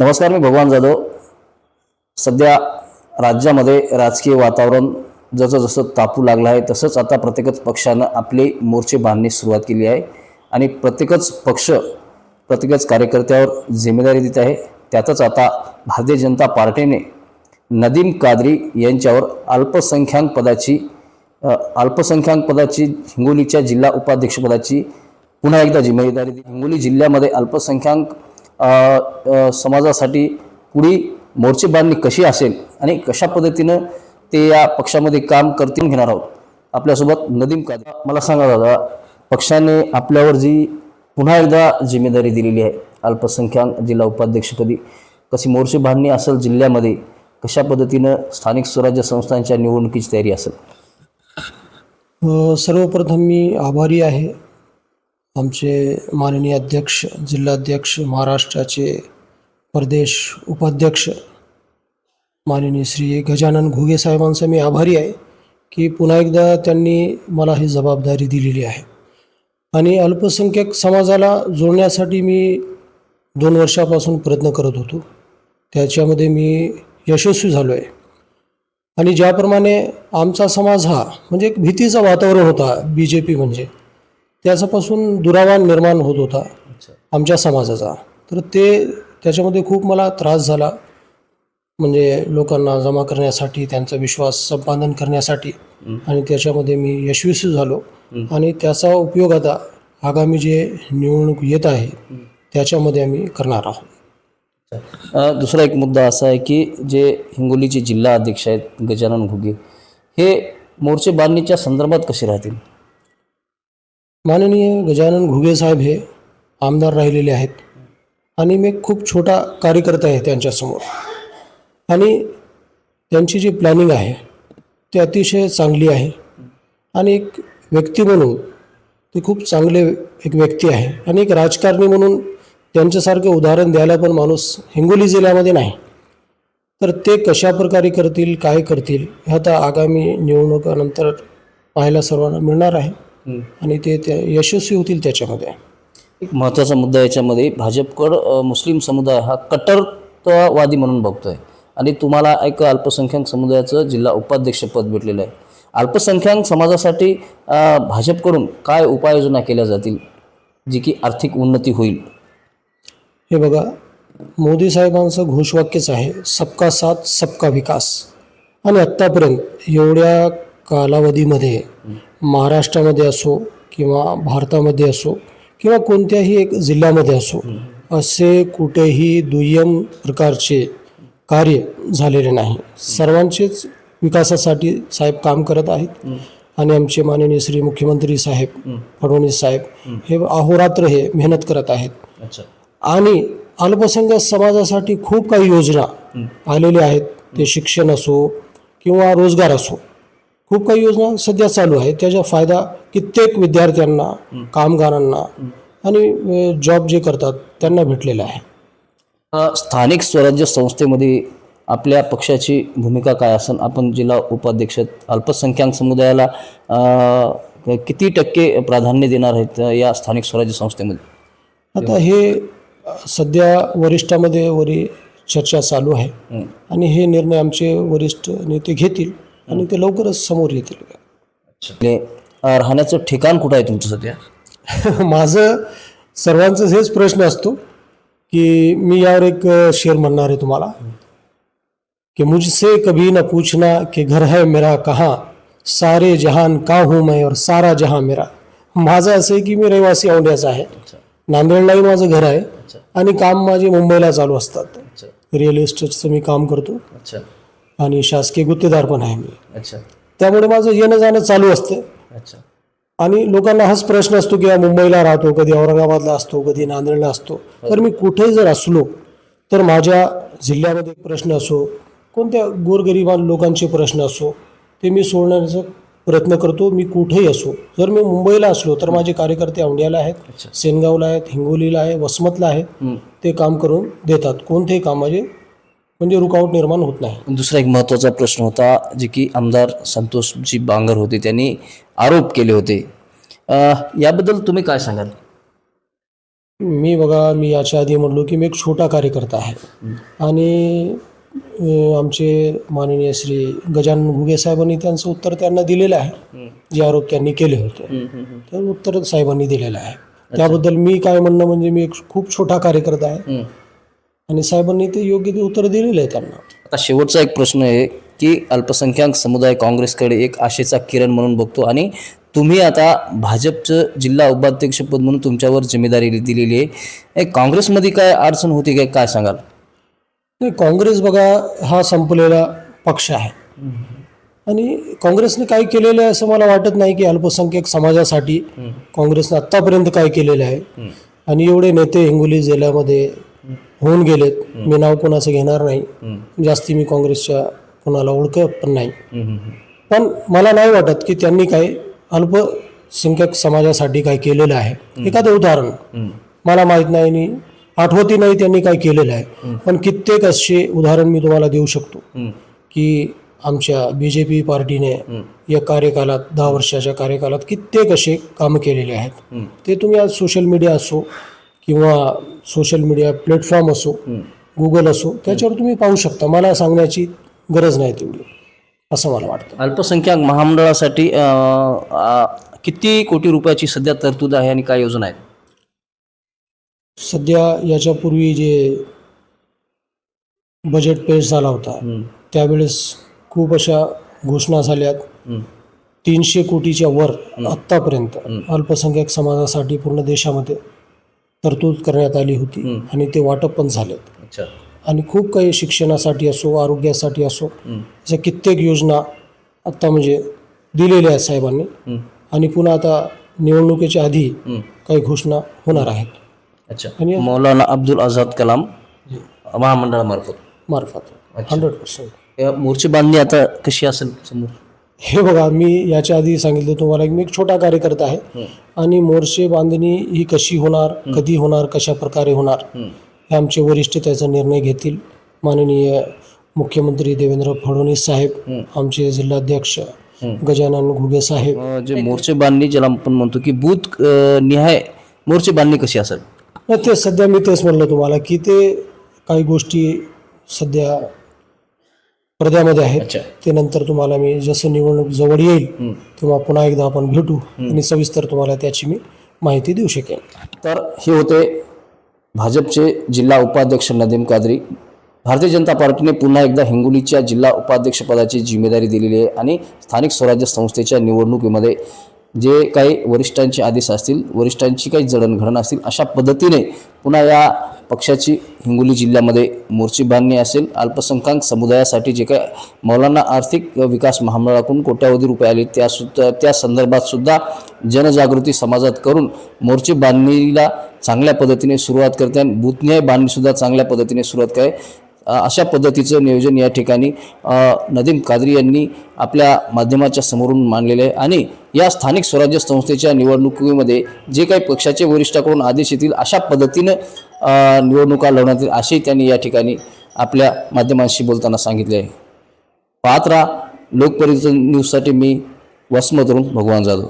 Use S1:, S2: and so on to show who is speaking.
S1: नमस्कार मी भगवान जाधव. सध्या राज्यामध्ये राजकीय वातावरण जसं जसं तापू लागलं आहे तसंच आता प्रत्येकच पक्षानं आपली मोर्चे बांधण्यास सुरुवात केली आहे. आणि प्रत्येकच पक्ष प्रत्येकच कार्यकर्त्यावर जिम्मेदारी देत आहे. त्यातच आता भारतीय जनता पार्टीने नदीम कादरी यांच्यावर अल्पसंख्याक पदाची अल्पसंख्याक पदाची हिंगोलीच्या जिल्हा उपाध्यक्षपदाची पुन्हा एकदा जिम्मेदारी दिली. हिंगोली जिल्ह्यामध्ये अल्पसंख्याक समाजासाठी पुढी मोर्चे बांधणी कशी असेल आणि कशा पद्धतीनं ते या पक्षामध्ये काम करतील घेणार आहोत. आपल्यासोबत नदीम कादरी. मला सांगा दादा पक्षाने आपल्यावर जी पुन्हा एकदा जिम्मेदारी दिलेली आहे अल्पसंख्याक जिल्हा उपाध्यक्षपदी कशी मोर्चे बांधणी असेल जिल्ह्यामध्ये कशा पद्धतीनं स्थानिक स्वराज्य संस्थांच्या निवडणुकीची तयारी असेल?
S2: सर्वप्रथम मी आभारी आहे. आमचे माननीय अध्यक्ष जिल्हाध्यक्ष महाराष्ट्राचे प्रदेश उपाध्यक्ष माननीय श्री गजानन घुगे साहेबांचा मी आभारी आहे की पुन्हा एकदा त्यांनी मला ही जबाबदारी दिलेली आहे. आणि अल्पसंख्याक समाजाला जोडण्यासाठी मी दोन वर्षापासून प्रयत्न करत होतो. त्याच्यामध्ये मी यशस्वी झालो आहे आणि ज्याप्रमाणे आमचा समाज हा म्हणजे एक भीतीचं वातावरण होता बी जे पी म्हणजे त्याच्यापासून दुरावा निर्माण होत होता आमच्या समाजाचा. तर ते त्याच्यामध्ये खूप मला त्रास झाला. म्हणजे लोकांना जमा करण्यासाठी त्यांचा विश्वास संपादन करण्यासाठी आणि त्याच्यामध्ये मी यशस्वी झालो. आणि त्याचा उपयोग आता आगामी जे निवडणूक येत आहे त्याच्यामध्ये आम्ही करणार आहोत.
S1: दुसरा एक मुद्दा असा आहे की जे हिंगोलीचे जिल्हा अध्यक्ष आहेत गजानन घुगे हे मोर्चे बांधणीच्या संदर्भात कसे राहतील?
S2: माननीय गजानन घुगे साहेब हे आमदार राहिलेले आहेत. आणि मी एक खूप छोटा कार्यकर्ता आहे त्यांच्यासमोर. आणि त्यांची जी प्लॅनिंग आहे ती अतिशय चांगली आहे. आणि एक व्यक्ती म्हणून ते खूप चांगले एक व्यक्ती आहे. आणि एक राजकारणी म्हणून त्यांच्यासारखं उदाहरण द्यायला पण माणूस हिंगोली जिल्ह्यामध्ये नाही. तर ते कशा प्रकारे करतील काय करतील ह्या आता आगामी निवडणुकानंतर पाहायला सर्वांना मिळणार आहे. आणि ते यशस्वी होतील त्याच्यामध्ये.
S1: एक महत्त्वाचा मुद्दा याच्यामध्ये भाजपकडं मुस्लिम समुदाय हा कट्टरतावादी म्हणून बघतोय. आणि तुम्हाला एक अल्पसंख्याक समुदायाचं जिल्हा उपाध्यक्षपद भेटलेलं आहे. अल्पसंख्याक समाजासाठी भाजपकडून काय उपाययोजना केल्या जातील जी की आर्थिक उन्नती होईल?
S2: हे बघा मोदी साहेबांचं घोषवाक्यच आहे सबका साथ सबका विकास. आणि आत्तापर्यंत एवढ्या कालावधीमध्ये महाराष्ट्रामध्ये असो किंवा भारतामध्ये असो किंवा कोणत्याही एक जिल्ह्यामध्ये असो असे कुठेही दुय्यम प्रकारचे कार्य झालेले नाही. सर्वांचेच विकासासाठी साहेब काम करत आहेत आणि आमचे माननीय श्री मुख्यमंत्री साहेब फडणवीस साहेब हे अहोरात्र हे मेहनत करत आहेत. आणि अल्पसंख्याक समाजासाठी खूप काही योजना आलेल्या आहेत. ते शिक्षण असो किंवा रोजगार असो. खूप काही योजना सध्या चालू आहेत. त्याचा फायदा कित्येक विद्यार्थ्यांना कामगारांना आणि जॉब जे करतात त्यांना भेटलेला आहे.
S1: स्थानिक स्वराज्य संस्थेमध्ये आपल्या पक्षाची भूमिका काय असेल आपण जिल्हा उपाध्यक्ष अल्पसंख्याक समुदायाला किती टक्के प्राधान्य देणार आहेत या स्थानिक स्वराज्य संस्थेमध्ये?
S2: आता हे सध्या वरिष्ठामध्ये वरी चर्चा चालू आहे. आणि हे निर्णय आमचे वरिष्ठ नेते घेतील. आणि ते लवकरच समोर येतील.
S1: अ, राहण्याचं ठिकाण कुठं आहे तुमचं सध्या?
S2: माझं सर्वांचाच हेच प्रश्न असतो की मी यावर एक शेर म्हणणार आहे तुम्हाला. कि मुझसे कभी न पूछना कि घर है मेरा कहाँ सारे जहान का हूँ मैं और सारा जहां मेरा. माझं असं आहे की मी रहिवासी औंढ्याचा आहे. नांदेडलाही माझं घर आहे आणि काम माझे मुंबईला चालू असतात. रिअल इस्टेटचं मी काम करतो.
S1: अच्छा.
S2: आणि शासकीय गुत्तेदार पण आहे मी.
S1: अच्छा.
S2: त्यामुळे माझं येणं जाणं चालू असतं.
S1: अच्छा.
S2: आणि लोकांना हाच प्रश्न असतो की हा मुंबईला राहतो कधी औरंगाबादला असतो कधी नांदेडला असतो. तर मी कुठेही जर असलो तर माझ्या जिल्ह्यामध्ये प्रश्न असो कोणत्या गोरगरिबा लोकांचे प्रश्न असो ते मी सोडण्याचा प्रयत्न करतो. मी कुठेही असो जर मी मुंबईला असलो तर माझे कार्यकर्ते औंढ्याला आहेत सेनगावला आहेत हिंगोलीला आहे वसमतला आहेत ते काम करून देतात. कोणतेही कामाचे म्हणजे रुकावट निर्माण होत नाही.
S1: दुसरा एक महत्त्वाचा प्रश्न होता जे की आमदार संतोषजी बांगर होते त्यांनी आरोप केले होते. याबद्दल तुम्ही काय सांगाल?
S2: मी बघा मी याच्या आधी म्हणलो की मी एक छोटा कार्यकर्ता आहे. आणि आमचे माननीय श्री गजानन घुगे साहेबांनी त्यांचं उत्तर त्यांना दिलेलं आहे. जे आरोप त्यांनी केले होते. तर उत्तर साहेबांनी दिलेलं आहे. त्याबद्दल मी काय म्हणणं म्हणजे मी एक खूप छोटा कार्यकर्ता आहे. आणि साहेबांनी ते योग्य ते उत्तर दिलेलं आहे त्यांना.
S1: आता शेवटचा एक प्रश्न आहे की अल्पसंख्याक समुदाय काँग्रेसकडे एक आशेचा किरण म्हणून बघतो आणि तुम्ही आता भाजपचं जिल्हा उपाध्यक्षपद म्हणून तुमच्यावर जिम्मेदारी दिलेली आहे. काँग्रेसमध्ये काय अडचण होती काय काय सांगाल?
S2: नाही काँग्रेस बघा हा संपलेला पक्ष आहे. आणि काँग्रेसने काय केलेलं आहे असं मला वाटत नाही की अल्पसंख्याक समाजासाठी काँग्रेसने आत्तापर्यंत काय केलेलं आहे. आणि एवढे नेते हिंगोली जिल्ह्यामध्ये होऊन गेलेत. मी नाव कोणाचं घेणार नाही. जास्ती मी काँग्रेसच्या कोणाला ओळखत पण नाही. पण मला नाही वाटत की त्यांनी काय अल्पसंख्याक समाजासाठी काय केलेलं आहे. एखादं उदाहरण. मला माहीत नाही आठवती नाही त्यांनी काय केलेलं आहे. पण कित्येक असे उदाहरण मी तुम्हाला देऊ शकतो. की आमच्या बी जे पी पार्टीने या कार्यकालात दहा वर्षाच्या कार्यकालात कित्येक असे कामं केलेले आहेत. ते तुम्ही आज सोशल मीडिया असो किंवा सोशल मीडिया प्लॅटफॉर्म असो गुगल असो त्याच्यावर तुम्ही पाहू शकता. मला सांगण्याची गरज नाही तेवढी असं मला वाटतं.
S1: अल्पसंख्याक महामंडळासाठी किती कोटी रुपयाची सध्या तरतूद आहे आणि काय योजना आहेत?
S2: सध्या याच्यापूर्वी जे बजेट पेश झाला होता त्यावेळेस खूप अशा घोषणा झाल्यात. तीनशे कोटीच्या वर आत्तापर्यंत अल्पसंख्याक समाजासाठी पूर्ण देशामध्ये तरतूद करण्यात आली होती आणि ते वाटप पण झालेत.
S1: अच्छा.
S2: आणि खूप काही शिक्षणासाठी असो आरोग्यासाठी असो अशा कित्येक योजना आत्ता म्हणजे दिलेल्या आहेत साहेबांनी. आणि पुन्हा आता निवडणुकीच्या आधी काही घोषणा होणार आहेत.
S1: अच्छा.
S2: आणि-
S1: मौलाना अब्दुल आझाद कलाम महामंडळामार्फत.
S2: मार्फत. हंड्रेड पर्सेंट
S1: या मोर्चे बांधणी आता कशी असेल समोर?
S2: हे बघा मी याच्या आधी सांगितलं तुम्हाला मी एक छोटा कार्यकर्ता आहे. आणि मोर्चे बांधणी ही कशी होणार कधी होणार कशा प्रकारे होणार हे आमचे वरिष्ठ त्याचा निर्णय घेतील. माननीय मुख्यमंत्री देवेंद्र फडणवीस साहेब आमचे जिल्हाध्यक्ष गजानन घुगे साहेब.
S1: जे मोर्चे बांधणी ज्याला आपण म्हणतो की बूथ निहाय मोर्चे बांधणी कशी असेल?
S2: ते सध्या मी तेच म्हणलं तुम्हाला की ते काही गोष्टी सध्या पडद्यामध्ये आहेत. ते नंतर तुम्हाला मी जसं निवडणूक जवळ येईल तेव्हा पुन्हा एकदा आपण भेटू आणि सविस्तर तुम्हाला त्याची मी माहिती देऊ शकेन.
S1: तर हे होते भाजपचे जिल्हा उपाध्यक्ष नदीम कादरी. भारतीय जनता पार्टीने पुन्हा एकदा हिंगोलीच्या जिल्हा उपाध्यक्षपदाची जिम्मेदारी दिलेली आहे आणि स्थानिक स्वराज्य संस्थेच्या निवडणुकीमध्ये जे काही वरिष्ठांचे आदेश असतील वरिष्ठांची काही जडणघडण असतील अशा पद्धतीने पुन्हा या पक्षाची हिंगोली जिल्ह्यामध्ये मोर्ची बांधणी असेल. अल्पसंख्याक समुदायासाठी जे काय मौलांना आर्थिक विकास महामंडळाकडून कोट्यावधी रुपये आले त्या सुद्धा त्या संदर्भात सुद्धा जनजागृती समाजात करून मोर्चे बांधणीला चांगल्या पद्धतीने सुरुवात करते आणि बुथन्याय बांधणीसुद्धा चांगल्या पद्धतीने सुरुवात करे. अशा पद्धतीचं नियोजन या ठिकाणी नदीम कादरी यांनी आपल्या माध्यमाच्या समोरून मांडलेले आहे आणि या स्थानिक स्वराज्य संस्थेच्या निवडणुकीमध्ये जे काही पक्षाचे वरिष्ठाकडून आदेश येतील अशा पद्धतीनं निवडणुका लढवण्यात अशी त्यांनी या ठिकाणी आपल्या माध्यमांशी बोलताना सांगितले आहे. पाहत राहा लोकपरिवर्तन न्यूजसाठी मी वसमतरून भगवान जाधव.